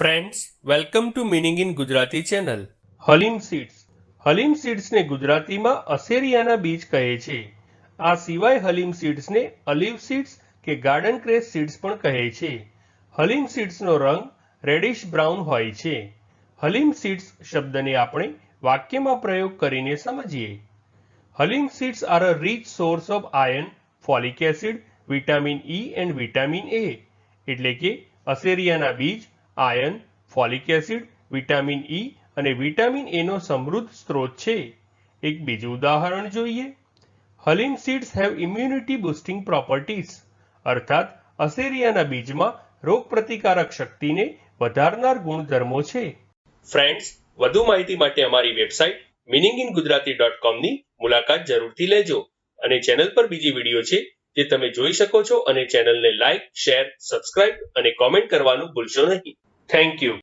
Friends welcome to meaning in Gujarati channel halim seeds halim સીડ્સને ગુજરાતીમાં અસેરિયાના બીજ કહે છે. આ સિવાય હલીમ સીડ્સને અલીવ સીડ્સ કે ગાર્ડન ક્રેસ સીડ્સ પણ કહે છે. હલીમ સીડ્સનો રંગ રેડિશ બ્રાઉન હોય છે. હલીમ સીડ્સ શબ્દને આપણે વાક્યમાં પ્રયોગ કરીને સમજીએ. Halim seeds are a rich source of iron folic acid vitamin E and vitamin A એટલે કે અસેરિયાના બીજ iron folic acid vitamin E અને વિટામિન એ નો સમૃદ્ધ સ્ત્રોત છે. એક બીજું ઉદાહરણ જોઈએ. Halim seeds have immunity boosting properties અર્થાત, અસેરિયાના બીજમાં રોગ પ્રતિકારક શક્તિને વધારનાર ગુણધર્મો છે. ફ્રેન્ડ્સ વધુ માહિતી માટે અમારી website meaning in Gujarati dot કોમની મુલાકાત જરૂરથી લેજો અને ચેનલ પર બીજી વીડિયો છે જે તમે જોઈ શકો છો અને ચેનલને લાઇક શેર સબસ્ક્રાઇબ અને કોમેન્ટ કરવાનું ભૂલશો નહીં. Thank you.